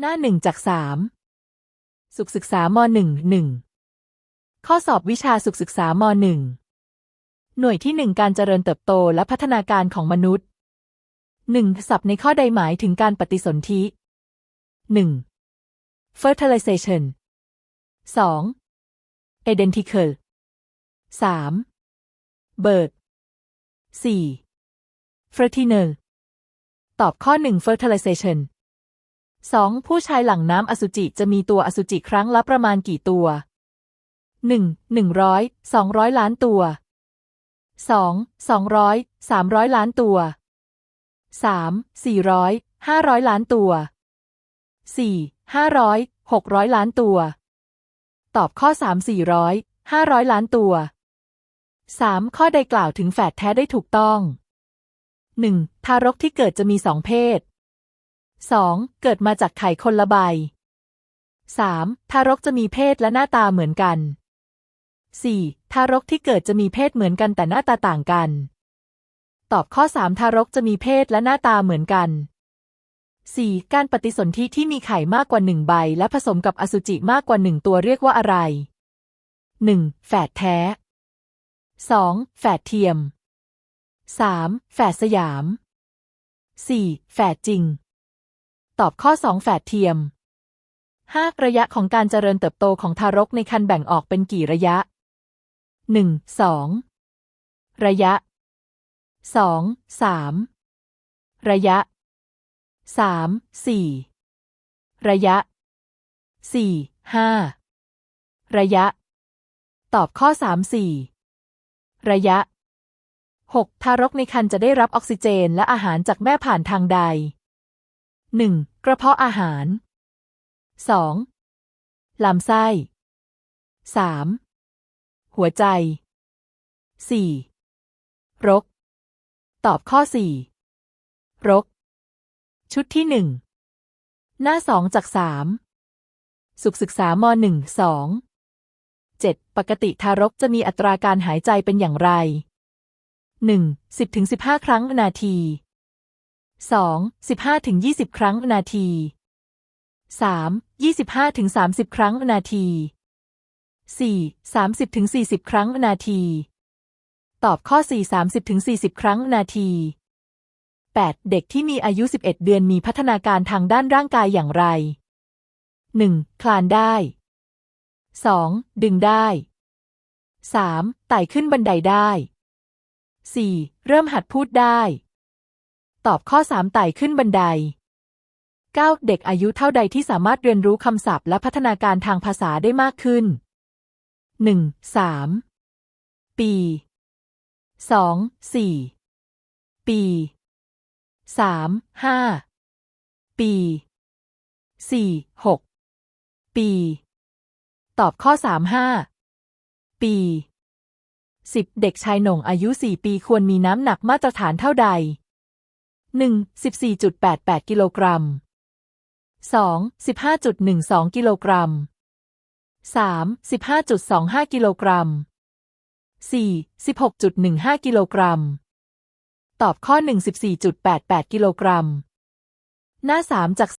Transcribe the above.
หน้าหนึ่งจากสามสุขศึกษามหนึ่งหนึ่งข้อสอบวิชาสุขศึกษามหนึ่งหน่วยที่หนึ่งการเจริญเติบโตและพัฒนาการของมนุษย์หนึ่งศัพท์ในข้อใดหมายถึงการปฏิสนธิหนึ่ง fertilization สอง identical สาม birth สี่ fertile ตอบข้อหนึ่ง fertilization สองผู้ชายหลังน้ำอสุจิจะมีตัวอสุจิครั้งละประมาณกี่ตัวหนึ่งหนึ่งร้อยสองร้อยล้านตัวสองสองร้อยสามร้อยล้านตัวสามสี่ร้อยห้าร้อยล้านตัวสี่ห้าร้อยหกร้อยล้านตัว ตอบข้อสามสี่ร้อยห้าร้อยล้านตัวสามข้อใดกล่าวถึงแฝดแท้ได้ถูกต้องหนึ่งทารกที่เกิดจะมีสองเพศ สองเกิดมาจากไข่คนละใบสามทารกจะมีเพศและหน้าตาเหมือนกันสี่ทารกที่เกิดจะมีเพศเหมือนกันแต่หน้าตาต่างกัน ตอบข้อสามทารกจะมีเพศและหน้าตาเหมือนกันสี่การปฏิสนธิที่มีไข่มากกว่าหนึ่งใบ และผสมกับอสุจิมากกว่าหนึ่งตัวเรียกว่าอะไรหนึ่งแฝดแท้สองแฝดเทียมสามแฝดสยามสี่แฝดจริง ตอบข้อสองแฝดเทียมห้าระยะของการเจริญเติบโตของทารกในครรภ์แบ่งออกเป็นกี่ระยะหนึ่งสองระยะสองสามระยะสามสี่ระยะสี่ห้าระยะ ตอบข้อสามสี่ระยะหกทารกในครรภ์จะได้รับออกซิเจนและอาหารจากแม่ผ่านทางใด หนึ่งกระเพาะอาหารสองลำไส้สามหัวใจสี่รก ตอบข้อสี่รก ชุดที่หนึ่งหน้าสองจากสามสุขศึกษามหนึ่งสองเจ็ดปกติทารกจะมีอัตราการหายใจเป็นอย่างไรหนึ่งสิบถึงสิบห้าครั้งนาที สองสิบห้าถึงยี่สิบครั้งนาทีสามยี่สิบห้าถึงสามสิบครั้งนาทีสี่สามสิบถึงสี่สิบครั้งนาที ตอบข้อสี่สามสิบถึงสี่สิบครั้งนาทีแปดเด็กที่มีอายุสิบเอ็ดเดือนมีพัฒนาการทางด้านร่างกายอย่างไรหนึ่งคลานได้สองดึงได้สามไต่ขึ้นบันไดได้สี่เริ่มหัดพูดได้ ตอบข้อสามไต่ขึ้นบันได 9. เด็กอายุเท่าใดที่สามารถเรียนรู้คำศัพท์และพัฒนาการทางภาษาได้มากขึ้น 1. 3. ปี 2. 4. ปี 3. 5. ปี 4. 6. ปี ตอบข้อ 3 5. ปี 10. เด็กชายหน่งอายุ 4 ปีควรมีน้ำหนักมาตรฐานเท่าใด 1. 14.88 กิโลกรัมสองสิบห้าจุดหนึ่งสองกิโลกรัมสามสิบห้าจุดสองห้ากิโลกรัมสี่สิบหกจุดหนึ่งห้ากิโลกรัม ตอบข้อหนึ่งสิบสี่จุดแปดแปดกิโลกรัม หน้าสามจาก